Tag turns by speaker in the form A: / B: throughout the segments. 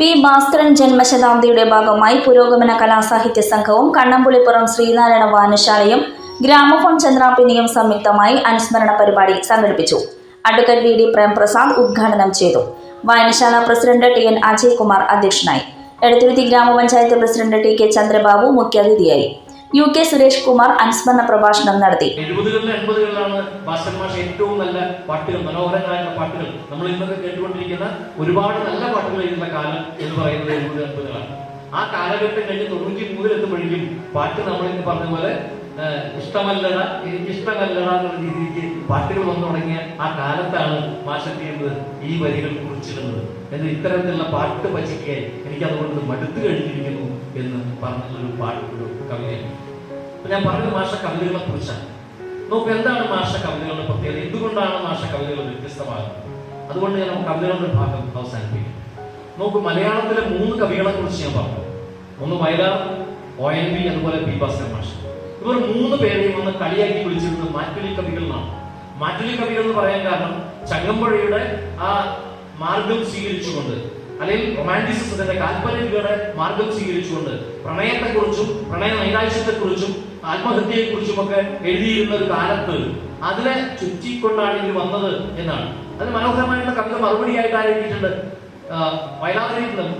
A: P Bhaskaran ജന്മശതാബ്ദിയുടെ ഭാഗമായി പുരോഗമന കലാസാഹിത്യ സംഘവും കണ്ണമ്പുളിപ്പുറം ശ്രീനാരായണ വായനശാലയും ഗ്രാമഫോൺ ചന്ദ്രാപിനിയും സംയുക്തമായി അനുസ്മരണ പരിപാടി സംഘടിപ്പിച്ചു. അഡ്വക്കേറ്റ് വി ഡി പ്രേംപ്രസാദ് ഉദ്ഘാടനം ചെയ്തു. വായനശാല president T N Ajay Kumar അധ്യക്ഷനായി. എടത്തുരുത്തി ഗ്രാമപഞ്ചായത്ത് പ്രസിഡന്റ് ടി കെ ചന്ദ്രബാബു മുഖ്യാതിഥിയായി. യു കെ സുരേഷ് കുമാർ അനുസ്മരണ പ്രഭാഷണം നടത്തി.
B: ഏറ്റവും നല്ല നമ്മൾ ഇന്നത്തെ കേട്ടുകൊണ്ടിരിക്കുന്ന ഒരുപാട് നല്ല കാലം എന്ന് പറയുന്നത് ആ കാലഘട്ടം കഴിഞ്ഞ് തൊണ്ണൂറ്റി മൂന്നിലെത്തുമ്പോഴേക്കും പാട്ട് നമ്മൾ ഇന്ന് പറഞ്ഞ പോലെ ഇഷ്ടമല്ലട എനിക്കിഷ്ടമല്ലട എന്നുള്ള രീതിക്ക് പാട്ടുകൾ വന്നു തുടങ്ങിയ ആ കാലത്താണ് ചെയ്യുന്നത് ഈ വരികൾ കുറിച്ചിടുന്നത്. എന്ന് ഇത്തരത്തിലുള്ള പാട്ട് പച്ചിക്കെ എനിക്ക് അതുകൊണ്ട് മടുത്തു കഴിഞ്ഞിരിക്കുന്നു എന്ന് പറഞ്ഞുള്ളൊരു പാട്ട് ഒരു കവിതയാണ് ഞാൻ പറഞ്ഞ മാഷ കവിതകളെ കുറിച്ചാണ്. നോക്ക് എന്താണ് മാഷ കവിതകളുടെ പ്രത്യേകത? എന്തുകൊണ്ടാണ് മാഷ കവിതകൾ വ്യത്യസ്തമാകുന്നത്? അതുകൊണ്ട് ഞാൻ കവിതകളുടെ ഭാഗം അവസാനിപ്പിക്കും. നോക്ക് മലയാളത്തിലെ മൂന്ന് കവികളെ കുറിച്ച് ഞാൻ പറഞ്ഞു. ഒന്ന് വയലാർ ഒ എൻ വി അതുപോലെ പി ഭാസ്കർ മാഷ്. മൂന്ന് പേരെയും ഒന്ന് കളിയാക്കി വിളിച്ചിരുന്നത് മാറ്റുലി കവികൾ എന്നാണ് മാറ്റുലി കവികൾ എന്ന് പറയാൻ കാരണം ചങ്ങമ്പുഴയുടെ ആ മാർഗം സ്വീകരിച്ചുകൊണ്ട് അല്ലെങ്കിൽ റൊമാന്റിസിസത്തിന്റെ കാൽപ്പനികയുടെ മാർഗം സ്വീകരിച്ചുകൊണ്ട് പ്രണയത്തെക്കുറിച്ചും പ്രണയ നൈരാശ്യത്തെക്കുറിച്ചും ആത്മഹത്യയെക്കുറിച്ചും ഒക്കെ എഴുതിയിരുന്ന ഒരു കാലത്ത് അതിനെ ചുറ്റിക്കൊണ്ടാണ് ഇത് വന്നത് എന്നാണ്. അത് മനോഹരമായിട്ടുള്ള കവിത മറുപടിയായിട്ട് ആരെഴുതിയിട്ടുണ്ട്? വയലാറിലും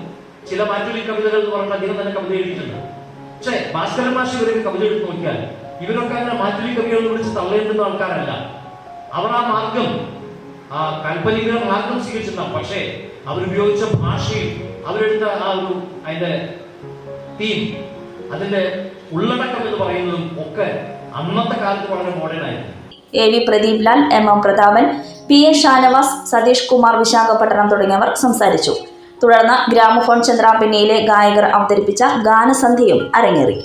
B: ചില മാറ്റുലി കവിതകൾ എന്ന് പറഞ്ഞാൽ അദ്ദേഹം തന്നെ കവിത എഴുതിയിട്ടുണ്ട്. പക്ഷേ ഭാസ്കരൻ മാഷി ഒരു കവിത എടുത്ത് നോക്കിയാൽ ഇവരൊക്കെ അങ്ങനെ മാറ്റുലി കവികൾ വിളിച്ച് തള്ളേണ്ടുന്ന ആൾക്കാരല്ല. അവർ ആ മാർഗം ആ കൽപ്പനിക മാർഗം സ്വീകരിച്ചിരുന്ന പക്ഷേ അവരുപയോഗിച്ച ഭാഷയും അവരെടുത്ത ആ ഒരു അതിന്റെ തീം അതിന്റെ ഉള്ളടക്കം എന്ന് പറയുന്നതും ഒക്കെ അന്നത്തെ കാലത്ത് വളരെ മോഡേൺ ആയിരുന്നു.
A: A V Pradeep Lal M M Prathapan P A Shanavas Satheesh Kumar Visakhapatnam തുടങ്ങിയവർ സംസാരിച്ചു. തുടർന്ന് ഗ്രാമഫോൺ ചന്ദ്രാപിന്നയിലെ ഗായകർ അവതരിപ്പിച്ച ഗാനസന്ധ്യയും അരങ്ങേറി.